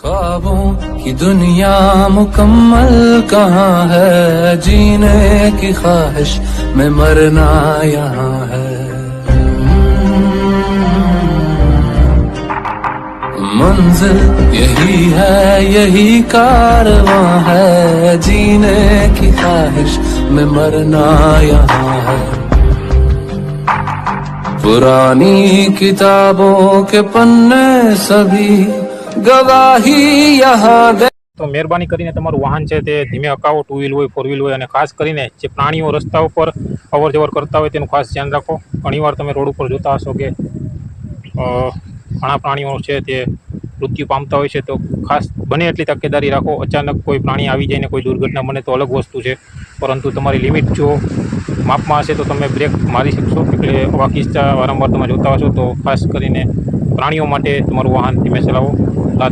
ख्वाबों की दुनिया मुकम्मल कहाँ है? जीने की ख्वाहिश में मरना यहाँ है। मंजिल यही है, यही कारवां है। जीने की ख्वाहिश में मरना यहाँ है। पुरानी किताबों के पन्ने सभी ગવાહી તો મહેરબાની કરીને તમારું વાહન છે તે ધીમે હકાવો ટુ વ્હીલ હોય ફોર વ્હીલ હોય અને ખાસ કરીને જે પ્રાણીઓ રસ્તા ઉપર અવર જવર કરતા હોય તેનું ખાસ ધ્યાન રાખો. ઘણીવાર તમે રોડ ઉપર જોતા હશો કે ઘણા પ્રાણીઓ છે તે મૃત્યુ પામતા હોય છે તો ખાસ બને એટલી તકેદારી રાખો. અચાનક કોઈ પ્રાણી આવી જાય ને કોઈ દુર્ઘટના બને તો અલગ વસ્તુ છે. પરંતુ તમારી લિમિટ જો માપમાં હશે તો તમે બ્રેક મારી શકશો. એટલે વાકિસ્તા વારંવાર તમે જોતા હશો તો ખાસ કરીને પ્રાણીઓ માટે તમારું વાહન ધીમે ચલાવો. Và